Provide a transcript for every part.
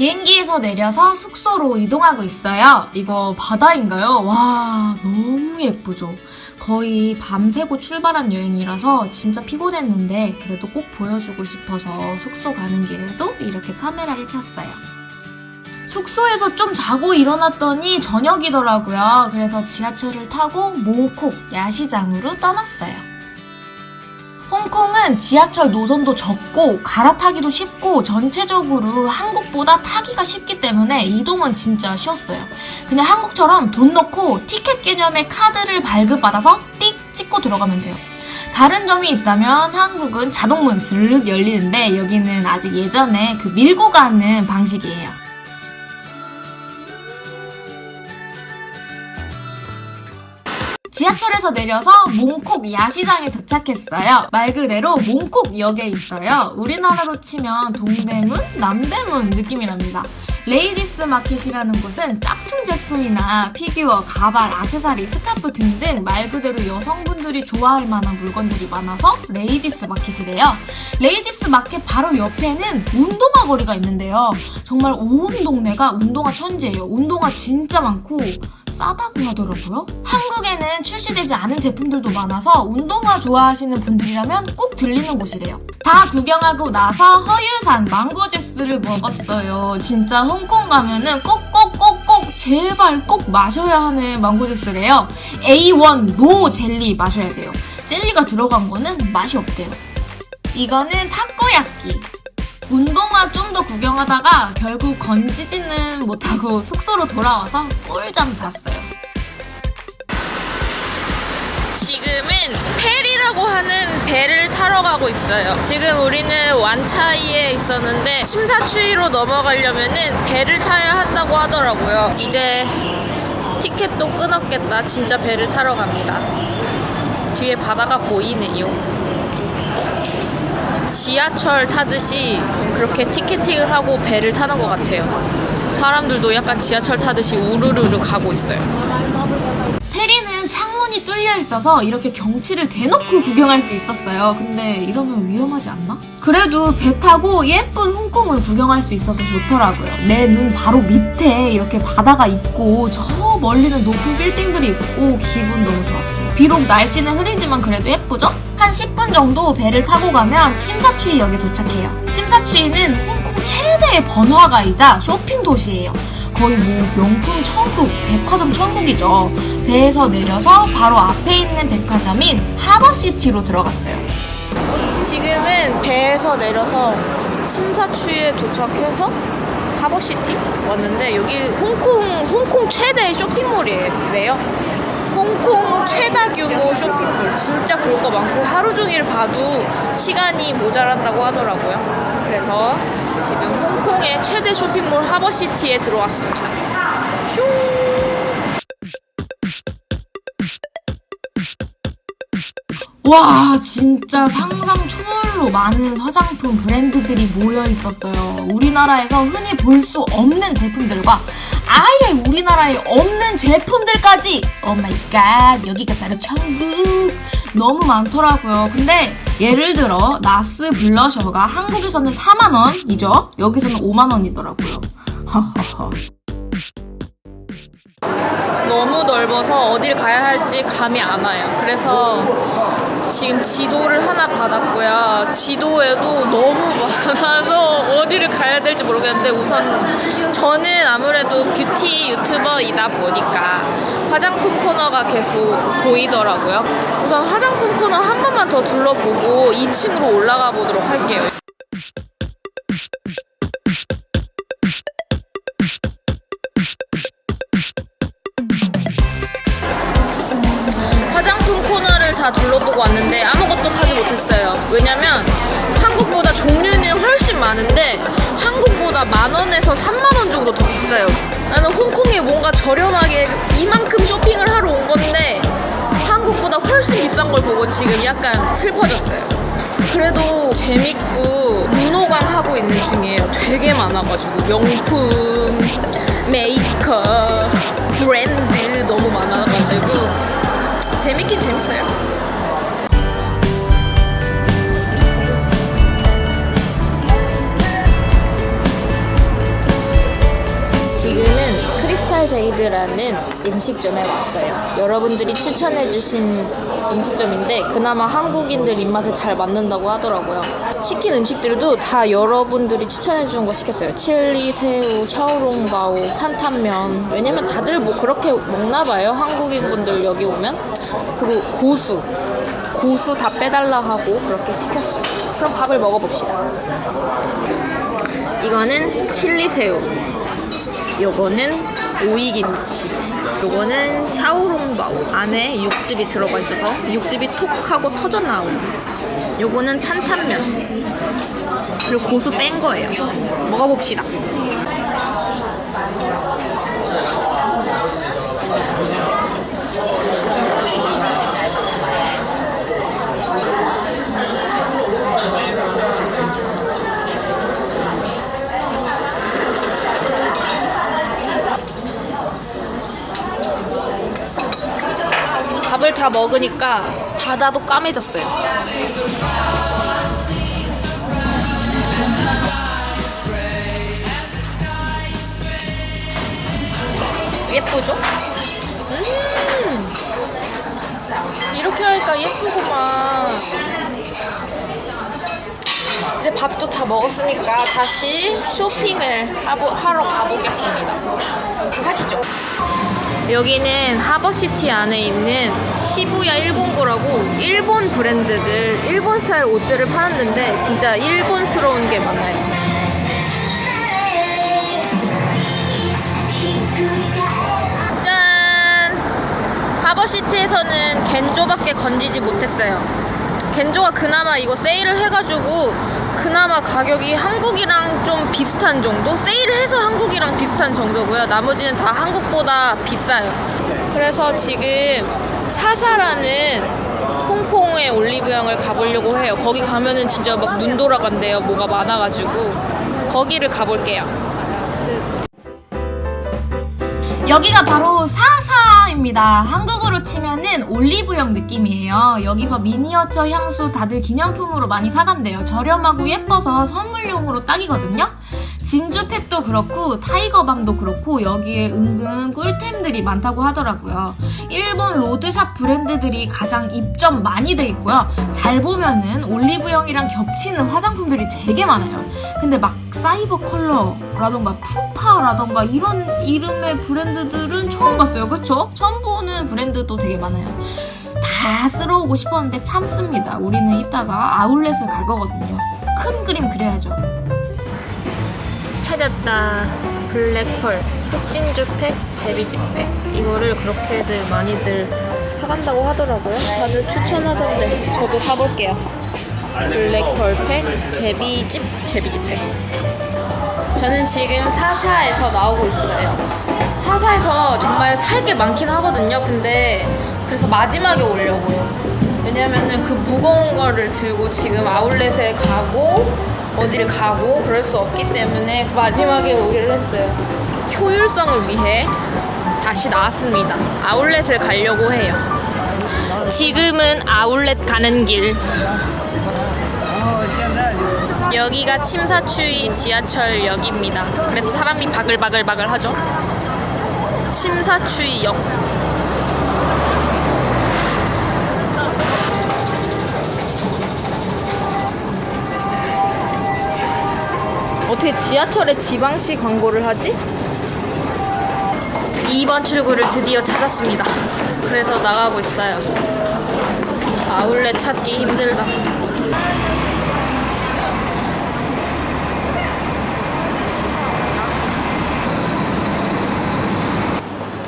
비행기에서 내려서 숙소로 이동하고 있어요. 이거 바다인가요? 와, 너무 예쁘죠? 거의 밤새고 출발한 여행이라서 진짜 피곤했는데 그래도 꼭 보여주고 싶어서 숙소 가는 길에도 이렇게 카메라를 켰어요. 숙소에서 좀 자고 일어났더니 저녁이더라고요. 그래서 지하철을 타고 몽콕 야시장으로 떠났어요. 홍콩은 지하철 노선도 적고 갈아타기도 쉽고 전체적으로 한국보다 타기가 쉽기 때문에 이동은 진짜 쉬웠어요. 그냥 한국처럼 돈 넣고 티켓 개념의 카드를 발급받아서 띡 찍고 들어가면 돼요. 다른 점이 있다면 한국은 자동문 스르륵 열리는데 여기는 아직 예전에 그 밀고 가는 방식이에요. 지하철에서 내려서 몽콕 야시장에 도착했어요. 말 그대로 몽콕역에 있어요. 우리나라로 치면 동대문, 남대문 느낌이랍니다. 레이디스 마켓이라는 곳은 짝퉁 제품이나 피규어, 가발, 아세사리, 스카프 등등 말 그대로 여성분들이 좋아할 만한 물건들이 많아서 레이디스 마켓이래요. 레이디스 마켓 바로 옆에는 운동화 거리가 있는데요. 정말 온 동네가 운동화 천지예요. 운동화 진짜 많고 싸다고 하더라고요. 한국에는 출시되지 않은 제품들도 많아서 운동화 좋아하시는 분들이라면 꼭 들리는 곳이래요. 다 구경하고 나서 허유산 망고주스를 먹었어요. 진짜 홍콩 가면은 꼭꼭꼭꼭 제발 꼭 마셔야 하는 망고주스래요. A1 노 젤리 마셔야 돼요. 젤리가 들어간 거는 맛이 없대요. 이거는 타코야끼. 운동화 좀 더 구경하다가 결국 건지지는 못하고 숙소로 돌아와서 꿀잠 잤어요. 지금은 페리라고 하는 배를 타러 가고 있어요. 지금 우리는 완차이에 있었는데 심사추이로 넘어가려면은 배를 타야 한다고 하더라고요. 이제 티켓도 끊었겠다. 진짜 배를 타러 갑니다. 뒤에 바다가 보이네요. 지하철 타듯이 그렇게 티켓팅을 하고 배를 타는 것 같아요. 사람들도 약간 지하철 타듯이 우르르르 가고 있어요. 페리는 창문이 뚫려 있어서 이렇게 경치를 대놓고 구경할 수 있었어요. 근데 이러면 위험하지 않나? 그래도 배 타고 예쁜 홍콩을 구경할 수 있어서 좋더라고요. 내 눈 바로 밑에 이렇게 바다가 있고 저 멀리는 높은 빌딩들이 있고 기분 너무 좋았어요. 비록 날씨는 흐리지만 그래도 예쁘죠? 한 10분 정도 배를 타고 가면 침사추이역에 도착해요. 침사추이는 홍콩 최대의 번화가이자 쇼핑 도시예요. 거의 뭐 명품 천국, 백화점 천국이죠. 배에서 내려서 바로 앞에 있는 백화점인 하버시티로 들어갔어요. 지금은 배에서 내려서 심사추에 도착해서 하버시티 왔는데 여기 홍콩 홍콩 최대 쇼핑몰이래요. 홍콩 최다 규모 쇼핑몰 진짜 볼 거 많고 하루 종일 봐도 시간이 모자란다고 하더라고요. 그래서 지금 홍콩의 최대 쇼핑몰 하버시티에 들어왔습니다. 슝. 와, 진짜 상상 초월로 많은 화장품 브랜드들이 모여 있었어요. 우리나라에서 흔히 볼 수 없는 제품들과 아예 우리나라에 없는 제품들까지! 오 마이 갓, 여기가 바로 천국! 너무 많더라고요. 근데 예를 들어, 나스 블러셔가 한국에서는 4만원이죠? 여기서는 5만원이더라고요. 허허허. 너무 넓어서 어딜 가야 할지 감이 안 와요. 그래서 지금 지도를 하나 받았고요. 지도에도 너무 많아서 어디를 가야 될지 모르겠는데 우선 저는 아무래도 뷰티 유튜버이다 보니까 화장품 코너가 계속 보이더라고요. 우선 화장품 코너 한 번만 더 둘러보고 2층으로 올라가 보도록 할게요. 화장품 코너를 다 둘러보고 왔는데 아무것도 사지 못했어요. 왜냐면 한국보다 종류 만 원에서 3만 원 정도 더 비싸요. 나는 홍콩에 뭔가 저렴하게 이만큼 쇼핑을 하러 온 건데 한국보다 훨씬 비싼 걸 보고 지금 약간 슬퍼졌어요. 그래도 재밌고 눈호강 하고 있는 중이에요. 되게 많아가지고 명품, 메이크업, 브랜드 너무 많아가지고 재밌긴 재밌어요. 브리게이드라는 음식점에 왔어요. 여러분들이 추천해주신 음식점인데 그나마 한국인들 입맛에 잘 맞는다고 하더라고요. 시킨 음식들도 다 여러분들이 추천해주는 거 시켰어요. 칠리, 새우, 샤오롱바오, 탄탄면. 왜냐면 다들 뭐 그렇게 먹나 봐요. 한국인 분들 여기 오면. 그리고 고수. 고수 다 빼달라 하고 그렇게 시켰어요. 그럼 밥을 먹어봅시다. 이거는 칠리 새우. 요거는 오이김치. 요거는 샤오롱바오. 안에 육즙이 들어가 있어서 육즙이 톡 하고 터져 나오는. 요거는 탄탄면. 그리고 고수 뺀 거예요. 먹어봅시다. 다 먹으니까 바다도 까매졌어요. 예쁘죠? 음, 이렇게 하니까 예쁘구만. 이제 밥도 다 먹었으니까 다시 쇼핑을 하러 가보겠습니다. 가시죠. 여기는 하버시티 안에 있는 시부야 일본고라고 일본 브랜드들, 일본 스타일 옷들을 파는데 진짜 일본스러운 게 많아요. 짠! 하버시티에서는 겐조밖에 건지지 못했어요. 겐조가 그나마 이거 세일을 해가지고 그나마 가격이 한국이랑 좀 비슷한 정도? 세일을 해서 한국이랑 비슷한 정도고요. 나머지는 다 한국보다 비싸요. 그래서 지금 사사라는 홍콩의 올리브영을 가보려고 해요. 거기 가면은 진짜 막 눈 돌아간대요. 뭐가 많아가지고 거기를 가볼게요. 여기가 바로 사사 입니다. 한국으로 치면은 올리브영 느낌이에요. 여기서 미니어처 향수 다들 기념품으로 많이 사간대요. 저렴하고 예뻐서 선물용으로 딱이거든요. 진주팩도 그렇고 타이거밤도 그렇고 여기에 은근 꿀템들이 많다고 하더라고요. 일본 로드샵 브랜드들이 가장 입점 많이 돼 있고요. 잘 보면은 올리브영이랑 겹치는 화장품들이 되게 많아요. 근데 막 사이버 컬러라던가 푸파라던가 이런 이름의 브랜드들은 처음 봤어요. 그쵸? 처음 보는 브랜드도 되게 많아요. 다 쓸어오고 싶었는데 참습니다. 우리는 이따가 아울렛을 갈 거거든요. 큰 그림 그려야죠. 찾았다. 블랙펄 흑진주팩 제비지팩 이거를 그렇게들 많이들 사간다고 하더라고요. 다들 추천하던데 저도 사볼게요. 블랙펄팩 제비집 제비지팩. 저는 지금 사사에서 나오고 있어요. 사사에서 정말 살 게 많긴 하거든요. 근데 그래서 마지막에 오려고요. 왜냐면은 그 무거운 거를 들고 지금 아울렛에 가고 어디를 가고 그럴 수 없기 때문에 마지막에 오기를 했어요. 효율성을 위해 다시 나왔습니다. 아울렛을 가려고 해요. 지금은 아울렛 가는 길. 여기가 침사추이 지하철역입니다. 그래서 사람이 바글바글바글 하죠. 침사추이역. 어떻게 지하철에 지방시 광고를 하지? 2번 출구를 드디어 찾았습니다. 그래서 나가고 있어요. 아울렛 찾기 힘들다.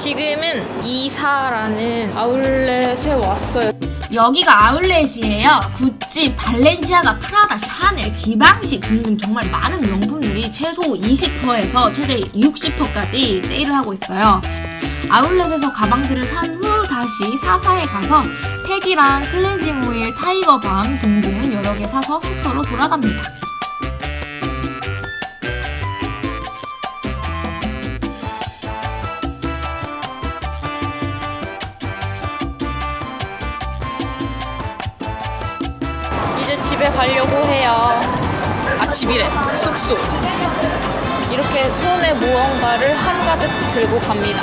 지금은 이사라는 아울렛에 왔어요. 여기가 아울렛이에요. 구찌, 발렌시아가, 프라다, 샤넬, 지방시 등등 정말 많은 명품들이 최소 20%에서 최대 60%까지 세일을 하고 있어요. 아울렛에서 가방들을 산 후 다시 사사에 가서 팩이랑 클렌징 오일, 타이거 밤 등등 여러 개 사서 숙소로 돌아갑니다. 이제 집에 가려고 해요. 아, 집이래. 숙소. 이렇게 손에 무언가를 한가득 들고 갑니다.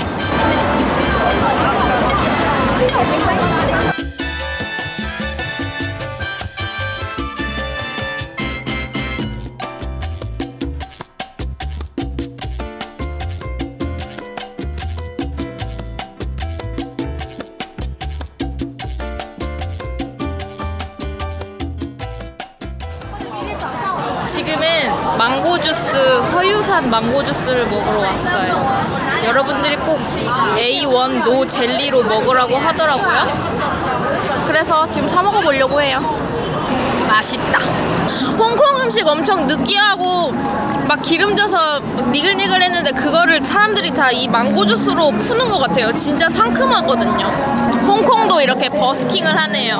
허유산 망고 주스를 먹으러 왔어요. 여러분들이 꼭 A1 노 젤리로 먹으라고 하더라고요. 그래서 지금 사 먹어보려고 해요. 맛있다. 홍콩 음식 엄청 느끼하고 막 기름져서 니글니글 했는데 그거를 사람들이 다 이 망고 주스로 푸는 것 같아요. 진짜 상큼하거든요. 홍콩도 이렇게 버스킹을 하네요.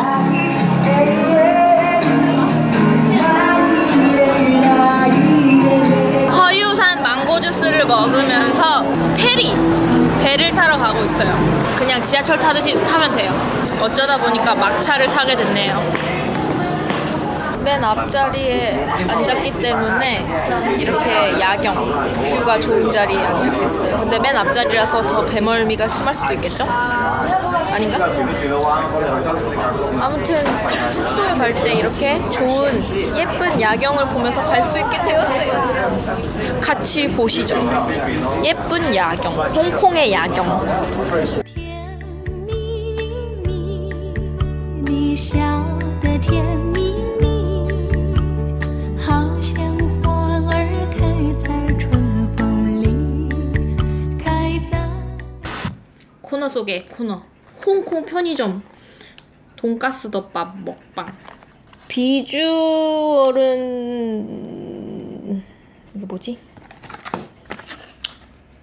주스를 먹으면서 페리 배를 타러 가고 있어요. 그냥 지하철 타듯이 타면 돼요. 어쩌다 보니까 막차를 타게 됐네요. 맨 앞자리에 앉았기 때문에 이렇게 야경, 뷰가 좋은 자리에 앉을 수 있어요. 근데 맨 앞자리라서 더 배멀미가 심할 수도 있겠죠? 아닌가? 아무튼 숙소에 갈 때 이렇게 좋은 예쁜 야경을 보면서 갈 수 있게 되었어요. 같이 보시죠. 예쁜 야경, 홍콩의 야경. 甜蜜蜜，你笑得甜蜜蜜，好像花儿开在春风里，开在。 코너 속의 코너 홍콩 편의점 돈가스 덮밥 먹방 비주얼은 이게 뭐지?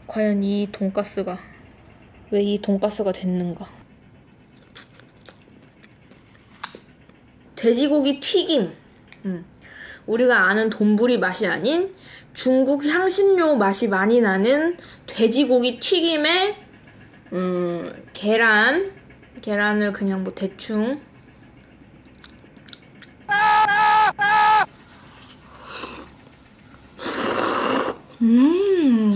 과연 이 돈가스가 왜 이 돈가스가 됐는가? 돼지고기 튀김. 음. 우리가 아는 돈부리 맛이 아닌 중국 향신료 맛이 많이 나는 돼지고기 튀김에 음, 계란. 계란을 그냥 뭐 대충. 음.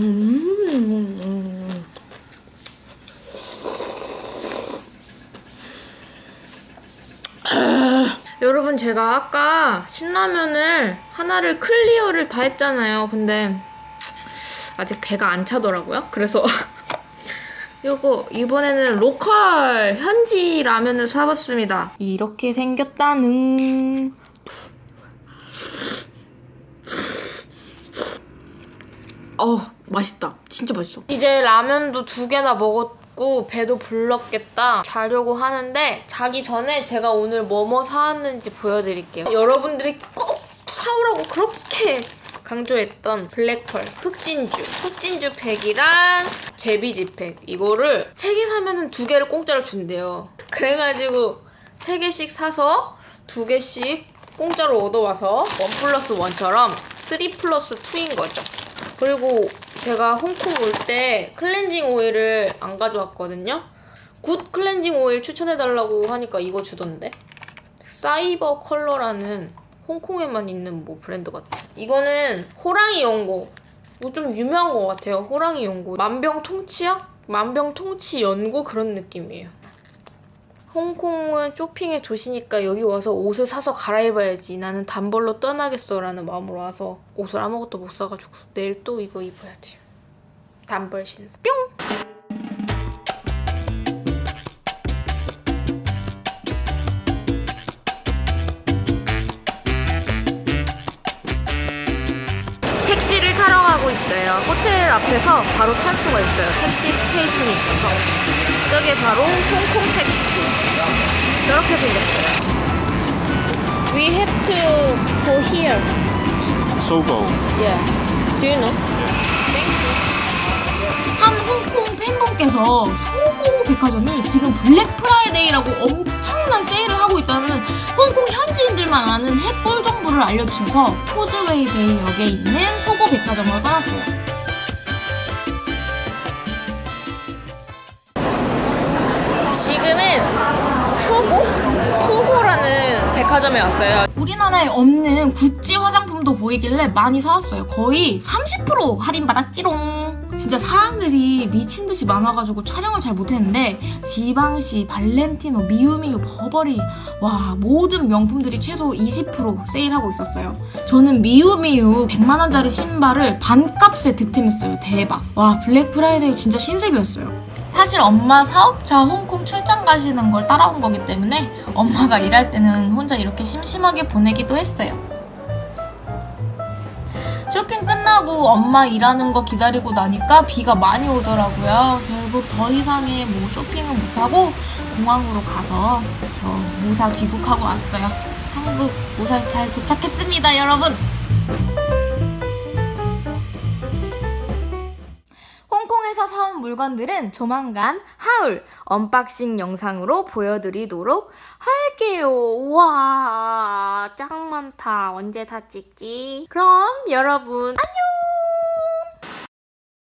아, 여러분 제가 아까 신라면을 하나를 클리어를 다 했잖아요. 근데 아직 배가 안 차더라고요. 그래서 요거 이번에는 로컬 현지 라면을 사봤습니다. 이렇게 생겼다는. 어 맛있다. 진짜 맛있어. 이제 라면도 두 개나 먹었고 배도 불렀겠다. 자려고 하는데 자기 전에 제가 오늘 뭐뭐 사왔는지 보여드릴게요. 여러분들이 꼭 사오라고 그렇게 강조했던 블랙펄 흑진주 흑진주 팩이랑 제비지 팩 이거를 세개 사면은 두 개를 공짜로 준대요. 그래가지고 세 개씩 사서 두 개씩 공짜로 얻어와서 원 플러스 원처럼 쓰리 플러스 투인 거죠. 그리고 제가 홍콩 올 때 클렌징 오일을 안 가져왔거든요. 굿 클렌징 오일 추천해달라고 하니까 이거 주던데. 사이버 컬러라는 홍콩에만 있는 뭐 브랜드 같아. 이거는 호랑이 연고. 이거 좀 유명한 것 같아요. 호랑이 연고. 만병통치약? 만병통치 연고 그런 느낌이에요. 홍콩은 쇼핑의 도시니까 여기 와서 옷을 사서 갈아입어야지. 나는 단벌로 떠나겠어 라는 마음으로 와서 옷을 아무것도 못 사가지고 내일 또 이거 입어야지. 단벌 신사. 뿅! 있어요. 호텔 앞에서 바로 탈 수가 있어요. 택시 스테이션이 있어서. 저게 바로 홍콩 택시. 이렇게 생겼어요. We have to go here. Sogo. Yeah. Do you know? 한 홍콩 팬분께서 소고 백화점이 지금 블랙 프라이데이라고 엄청난 세일을 하고 있다는 홍콩 현지인들만 아는 핵꿀 정보를 알려주셔서 포즈웨이 베이 역에 있는 소고 백화점으로 떠났어요. 지금은 소고? 소고라는 백화점에 왔어요. 우리나라에 없는 구찌 화장품도 보이길래 많이 사왔어요. 거의 30% 할인받았지롱. 진짜 사람들이 미친 듯이 많아가지고 촬영을 잘 못했는데 지방시, 발렌티노, 미우미우, 버버리 와 모든 명품들이 최소 20% 세일하고 있었어요. 저는 미우미우 100만 원짜리 신발을 반값에 득템했어요. 대박. 와 블랙 프라이데이 진짜 신세계였어요. 사실 엄마 사업차 홍콩 출장 가시는 걸 따라온 거기 때문에 엄마가 일할 때는 혼자 이렇게 심심하게 보내기도 했어요. 쇼핑 끝나고 엄마 일하는 거 기다리고 나니까 비가 많이 오더라고요. 결국 더 이상의 뭐 쇼핑은 못하고 공항으로 가서 저 무사 귀국하고 왔어요. 한국 무사히 잘 도착했습니다, 여러분. 홍콩에서 사온 물건들은 조만간 하울 언박싱 영상으로 보여드리도록 할게요. 우와, 짱 많다. 언제 다 찍지? 그럼 여러분, 안녕!